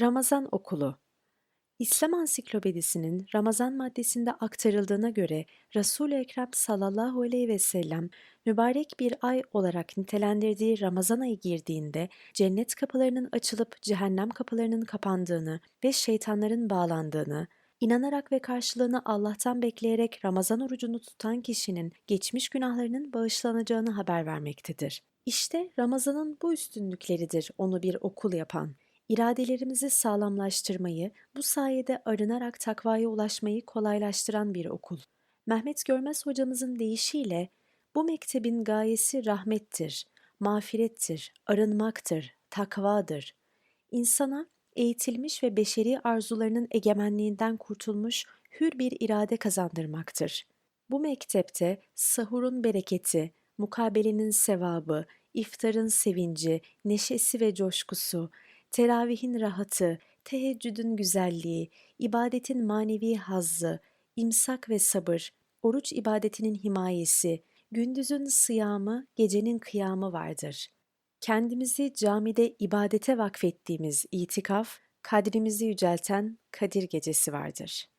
Ramazan Okulu İslam Ansiklopedisi'nin Ramazan maddesinde aktarıldığına göre Resul-i Ekrem sallallahu aleyhi ve sellem mübarek bir ay olarak nitelendirdiği Ramazan ayı girdiğinde cennet kapılarının açılıp cehennem kapılarının kapandığını ve şeytanların bağlandığını, inanarak ve karşılığını Allah'tan bekleyerek Ramazan orucunu tutan kişinin geçmiş günahlarının bağışlanacağını haber vermektedir. İşte Ramazan'ın bu üstünlükleridir onu bir okul yapan. İradelerimizi sağlamlaştırmayı, bu sayede arınarak takvaya ulaşmayı kolaylaştıran bir okul. Mehmet Görmez hocamızın deyişiyle bu mektebin gayesi rahmettir, mağfirettir, arınmaktır, takvadır. İnsana eğitilmiş ve beşeri arzularının egemenliğinden kurtulmuş hür bir irade kazandırmaktır. Bu mektepte sahurun bereketi, mukabelenin sevabı, iftarın sevinci, neşesi ve coşkusu, teravihin rahatı, teheccüdün güzelliği, ibadetin manevi hazzı, imsak ve sabır, oruç ibadetinin himayesi, gündüzün sıyamı, gecenin kıyamı vardır. Kendimizi camide ibadete vakfettiğimiz itikaf, kadrimizi yücelten Kadir Gecesi vardır.